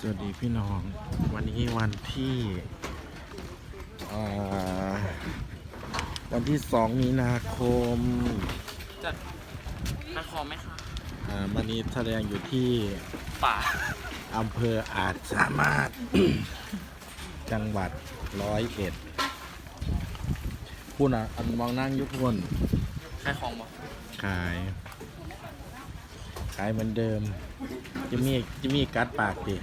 สวัสดีพี่น้อง วันนี้วันที่เอ่อวันที่สองมีนาคมจัดนักคอมไหมคะอ่าวันนี้แสดงอยู่ที่ป่าอำเภออาจสามารถ จังหวัดร้อยเอ็ดพูดอะอันมองนั่งอยุคนใครของบอกขาย ขายเหมือนเดิม จะมีจะมีกัดปากดิ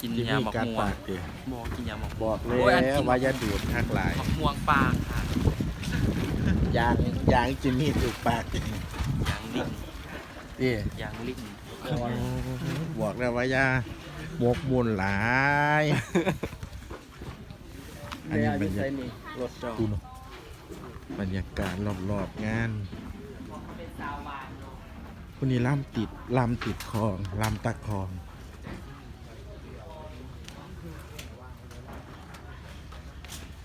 กินจะยามีหมอกกัดม่วปางกดิบอกกินยาหมอกบอกเลโอ้ยอันยกินว่าอย่าดูดทักหลายหมอกม่วงปลาค่ะยางยางจิมีถูกปากยางลิงดิยางลิงบอกแล้วว่าอย่าหมกมุนหลาย อันนี้บรรยากาศรถจอดูเนอะบรรยากาศรอบๆงาน คนนี้ล่ำติดล่ำติดคลองล่ำตะคลอง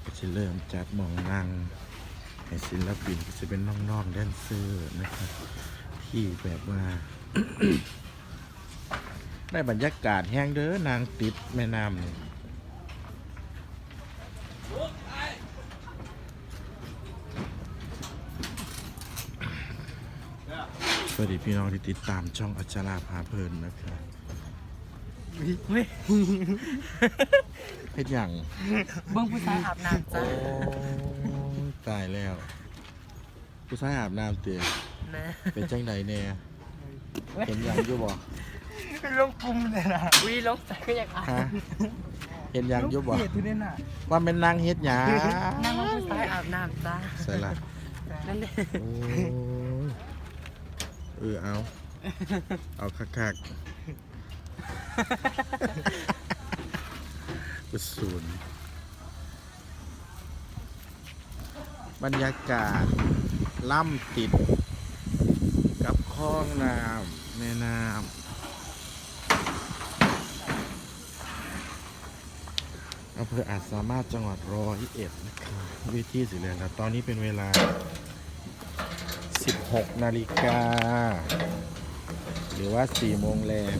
ก็จะเริ่มจัดมองนั่งให้ศิลปินก็จะเป็นน้องๆแดนเซอร์นะครับที่แบบว่า ได้บรรยากาศแห้งเด้อนางติดแม่น้ำนี่ส วัสดีพี่น้องที่ติดตามช่องอัชราพาเพลินนะครับเฮ้ยเฮ็ดหยังเบิ้งผู้ชายอาบน้ำจ้าโอ้ยตายแล้ว ผู้ชายอาบน้ำเตี๋ยนะเป็นจังใดแน่เห็นหยังอยู่บ่ลงกลุ่มเลยนะวิลงใจก็อยากอาบฮะเห็นหยังอยู่บ่เกียดที่นี่น่ะว่าเป็นนางเฮ็ดหยังนั่งว่าผู้ชายอาบน้ำจ้าใส่ละนั่นเองโอ้ย เออเอา เอาคักๆกุศลบรรยากาศ ล่ำติด กับคลองน้ำแม่น้ำอำเภออาจสามารถจังหวัดร้อยเอ็ดนะครับวิธีสิเลยครับ ตอนนี้เป็นเวลา 6นาฬิกา หรือว่า4โมงแรง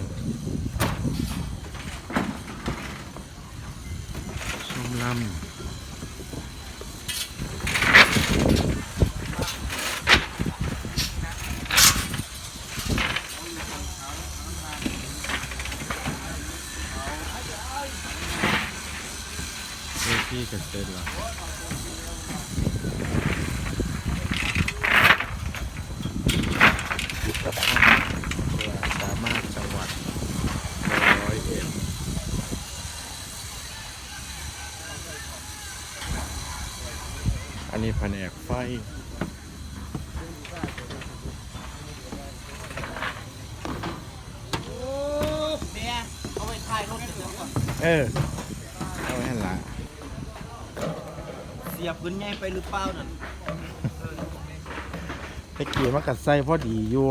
ชมลำเวทีกันเสร็จแล้ว ยุทธภาพเพื่อสามารถจังหวัดร้อยเอ็ด อันนี้แผนกไฟเนี่ยเอาไปถ่ายรถเดี๋ยวก่อนเออ เอาไว้ให้ละเสียบพื้นใหญ่ไปหรือเปล่านั่นตะกี้มันกัดใส่พอดีอยู่